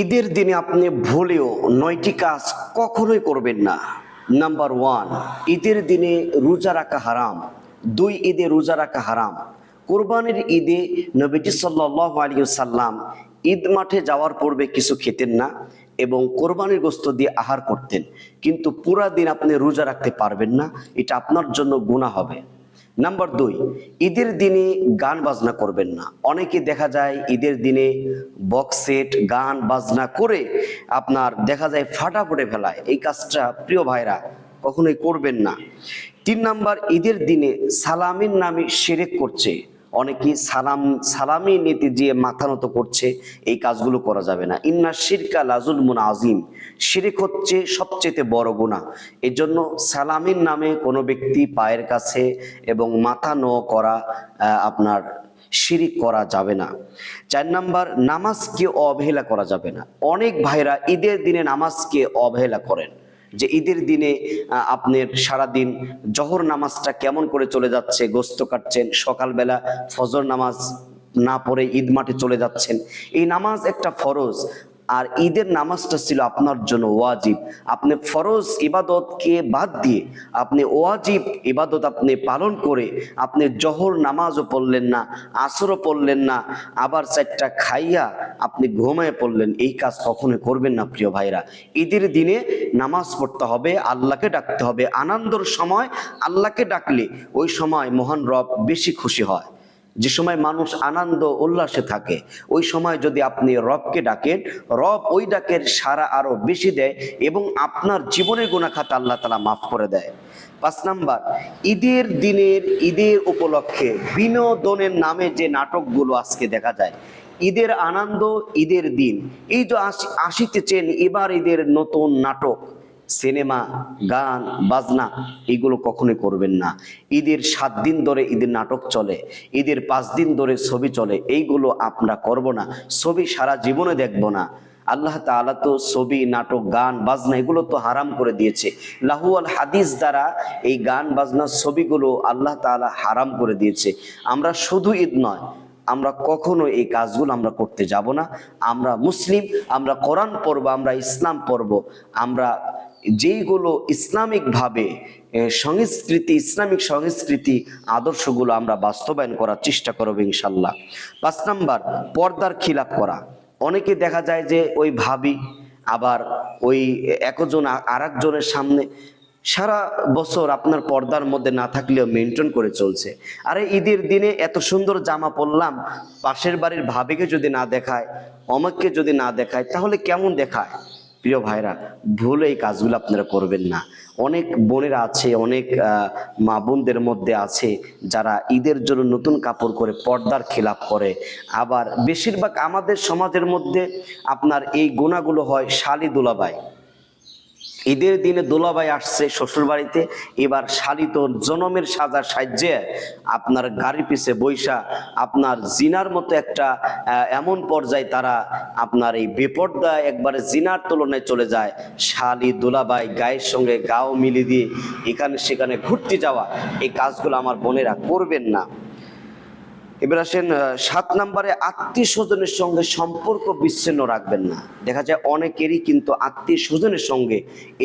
ঈদের দিনে আপনি ভুলেও নয়টি কাজ কখনোই করবেন না। নাম্বার ওয়ান ঈদের দিনে রোজা রাখা হারাম। দুই, ঈদে রোজা রাখা হারাম। কোরবানির ঈদে নবীজি সাল্লাহ আলী সাল্লাম ঈদ মাঠে যাওয়ার পূর্বে কিছু খেতেন না এবং কোরবানির গোস্ত দিয়ে আহার করতেন। কিন্তু পুরা দিন আপনি রোজা রাখতে পারবেন না। এটা আপনার জন্য গুণা হবে। নাম্বার দুই, ঈদের দিনে গান বাজনা করবেন না। অনেকে দেখা যায় ঈদের দিনে বক্সেট গান বাজনা করে আপনার দেখা যায় ফাটা ফুটে ফেলায়। এই কাজটা প্রিয় ভাইরা কখনোই করবেন না। তিন নাম্বার, ঈদের দিনে সালামের নামে সেরেক করছে। অনেকে সালাম, সালামি নীতি যে মাথা নত করছে, এই কাজগুলো করা যাবে না। ইন্না শিরকা লাজুল মুন আজিম শিরিক হচ্ছে সবচেয়ে বড় গুণা এর জন্য সালামির নামে কোনো ব্যক্তি পায়ের কাছে এবং মাথা ন করা আপনার শিরিক করা যাবে না। চার নাম্বার, নামাজকে অবহেলা করা যাবে না। অনেক ভাইরা ঈদের দিনে নামাজকে অবহেলা করেন। যে ঈদের দিনে আপনার সারাদিন জহর নামাজটা কেমন করে চলে যাচ্ছে, গোস্ত কাটছেন, সকালবেলা ফজর নামাজ না পড়ে ঈদ মাঠে চলে যাচ্ছেন। এই নামাজ একটা ফরজ। আর ঈদের নামাজটা ছিল আপনার জন্য ওয়াজিব। আপনি ফরজ ইবাদতকে বাদ দিয়ে আপনি ওয়াজিব ইবাদত আপনি পালন করে আপনি জহর নামাজও পড়লেন না, আসরও পড়লেন না, আবার চারটা খাইয়া আপনি ঘুমায় পড়লেন, এই কাজ কখনোই করবেন না প্রিয় ভাইরা ঈদের দিনে নামাজ পড়তে হবে, আল্লাহকে ডাকতে হবে। আনন্দর সময় আল্লাহকে ডাকলে ওই সময় মহান রব বেশি খুশি হয়। যে সময় মানুষ আনন্দ উল্লাসে থাকে, ওই সময় যদি আপনি রবকে ডাকেন, রব ওই ডাকের সারা আরও বেশি দেয় এবং আপনার জীবনের গুণাখাতা আল্লাহ তালা মাফ করে দেয়। পাঁচ নাম্বার, ঈদের দিনের, ঈদের উপলক্ষে বিনোদনের নামে যে নাটকগুলো আজকে দেখা যায়, ঈদের আনন্দ, ঈদের দিন, এই যে আসি আসিতেছেন এবার ঈদের নতুন নাটক সিনেমা, গান, বাজনা এগুলো কখনোই করবেন না। ঈদের সাত দিন ধরে ঈদের নাটক চলে, ঈদের পাঁচ দিন ধরে ছবি চলে, এইগুলো আমরা করব না। ছবি সারা জীবনে দেখব না। আল্লাহ তাআলা তো ছবি, নাটক, গান, বাজনা এগুলো তো হারাম করে দিয়েছে। লাহুয়াল হাদিস দ্বারা এই গান, বাজনা, ছবিগুলো আল্লাহ তাআলা হারাম করে দিয়েছে। আমরা শুধু ঈদ নয়, আমরা কখনো এই কাজগুলো আমরা করতে যাব না। আমরা মুসলিম, আমরা কোরআন পড়ব, আমরা ইসলাম পড়ব, আমরা যেইগুলো ইসলামিকভাবে সংস্কৃতি, ইসলামিক সংস্কৃতি আদর্শগুলো আমরা বাস্তবায়ন করার চেষ্টা করব ইনশাল্লাহ। পাঁচ নাম্বার, পর্দার খিলাপ করা। অনেকে দেখা যায় যে ওই ভাবি, আবার ওই একজন আর সামনে সারা বছর আপনার পর্দার মধ্যে না থাকলেও মেনটেন করে চলছে। আরে ঈদের দিনে এত সুন্দর জামা পরলাম, পাশের বাড়ির ভাবিকে যদি না দেখায়, অমাককে যদি না দেখায়, তাহলে কেমন দেখায়? প্রিয় ভাইরা, ভুল এই কাজগুলো আপনারা করবেন না। অনেক বোনেরা আছে, অনেক মা বোনদের মধ্যে আছে, যারা ঈদের জন্য নতুন কাপড় করে পর্দার খেলাপ করে। আবার বেশিরভাগ আমাদের সমাজের মধ্যে আপনার এই গোনাগুলো হয় শালি দুলাবাই ঈদের দিনে দোলাবাই আসছে শ্বশুর বাড়িতে এবার শালি তো জনমের সাজার সাহায্যে আপনার গাড়ি পিছে বৈশা আপনার জিনার মতো একটা এমন পর্যায়ে তারা আপনার এই বেপর্দা একবারে জিনার তুলনায় চলে যায়। শালি দোলাবাই গায়ের সঙ্গে গাও মিলি দিয়ে এখানে সেখানে ঘুরতে যাওয়া, এই কাজগুলো আমার বোনেরা করবেন না। এবার আসেন সাত নম্বরে আত্মীয় স্বজনের সঙ্গে সম্পর্ক বিচ্ছিন্ন রাখবেন না। দেখা যায় অনেকেরই কিন্তু আত্মীয় স্বজনের সঙ্গে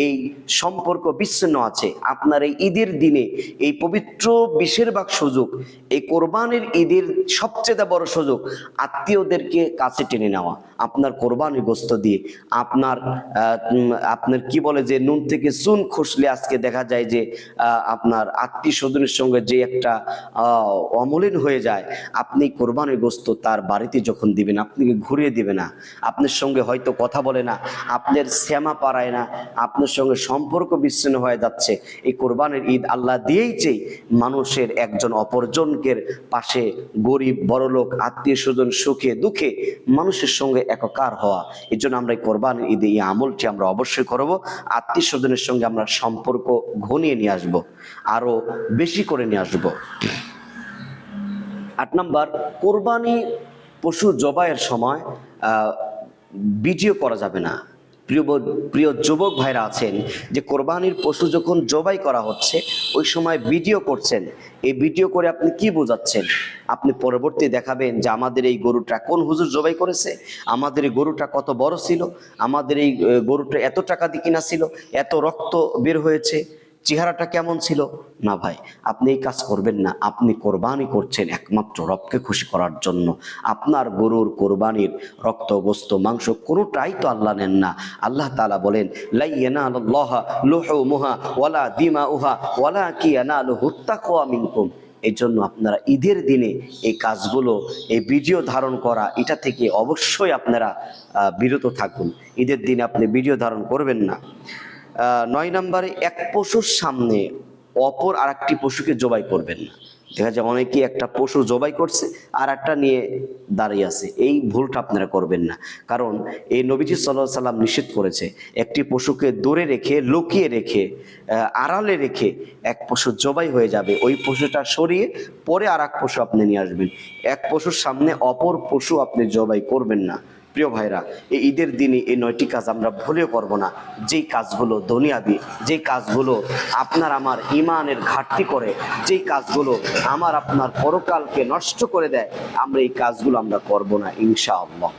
এই সম্পর্ক বিচ্ছিন্ন আছে। আপনার এই ঈদের দিনে এই পবিত্র বেশিরভাগ সুযোগ, এই কোরবানির ঈদের সবচেয়ে বড় সুযোগ আত্মীয়দেরকে কাছে টেনে নেওয়া, আপনার কোরবানি গোস্ত দিয়ে। আপনার আপনার কি বলে যে, নুন থেকে চুন খসলে আজকে দেখা যায় যে আপনার আত্মীয় স্বজনের সঙ্গে যে একটা অমলিন হয়ে যায় আপনি কোরবানির গোস্ত তার বাড়িতে যখন দিবেন আপনি ঘুরিয়ে দিবে না। আপনার সঙ্গে হয়তো কথা বলে না, আপনার শ্যামা পাড়ায় না, আপনার সঙ্গে সম্পর্ক বিচ্ছিন্ন হয়ে যাচ্ছে। এই কোরবানের ঈদ আল্লাহ দিয়েইছে মানুষের একজন অপরজনকে পাশে গরিব, বড়লোক আত্মীয় স্বজন সুখে, দুঃখে মানুষের সঙ্গে একাকার হওয়া। এই জন্য আমরা এই কোরবানির ঈদে এই আমলটি আমরা অবশ্যই করব। আত্মীয় স্বজনের সঙ্গে আমরা সম্পর্ক ঘনিয়ে নিয়ে আসব, আরও বেশি করে নিয়ে আসব। আট নাম্বার, কোরবানি পশু জবাইয়ের সময় ভিডিও করা যাবে না। প্রিয় প্রিয় যুবক ভাইরা আছেন, যে কোরবানির পশু যখন জবাই করা হচ্ছে, ওই সময় ভিডিও করছেন। এই ভিডিও করে আপনি কি বোঝাচ্ছেন? আপনি পরবর্তী দেখাবেন যে আমাদের এই গরুটা কোন হুজুর জবাই করেছে? আমাদের এই গরুটা কত বড় ছিল? আমাদের এই গরুটা এত টাকা দিয়ে কিনা ছিল? এত রক্ত বের হয়েছে? চেহারাটা কেমন ছিল? না ভাই, আপনি এই কাজ করবেন না। আপনি কোরবানি করছেন একমাত্র রবকে খুশি করার জন্য। আপনার গরুর কোরবানির রক্ত, গোস্ত, মাংস কোনোটাই তো আল্লাহ নেন না। আল্লাহ তালা বলেন লাইয়ানা আল্লাহ লোহ মুহা ওয়ালা দিমা উহা ওয়ালা কি আনালু হুত্তাকওয়া মিনকুম। এই জন্য আপনারা ঈদের দিনে এই কাজগুলো, এই ভিডিও ধারণ করা, এটা থেকে অবশ্যই আপনারা বিরত থাকুন। ঈদের দিনে আপনি ভিডিও ধারণ করবেন না। নয় নম্বরে এক পশুর সামনে অপর আর একটি পশুকে জবাই করবেন না। দেখা যায় অনেকেই একটা পশু জবাই করছে আর একটা নিয়ে দাঁড়িয়ে আছে। এই ভুলটা আপনারা করবেন না। কারণ এই নবীজি সাল্লাহ সাল্লাম নিষেধ করেছে, একটি পশুকে দূরে রেখে, লুকিয়ে রেখে আড়ালে রেখে এক পশু জবাই হয়ে যাবে। ওই পশুটা সরিয়ে পরে আর এক পশু আপনি নিয়ে আসবেন। এক পশুর সামনে অপর পশু আপনি জবাই করবেন না। প্রিয় ভাইরা, এই ঈদের দিনে এই নয়টি কাজ আমরা ভুলেও করব না। যেই কাজগুলো দুনিয়াবি, যেই কাজগুলো আপনার আমার ইমানের ঘাটতি করে, যেই কাজগুলো আমার আপনার পরকালকে নষ্ট করে দেয়, আমরা এই কাজগুলো আমরা করব না, ইনশাআল্লাহ।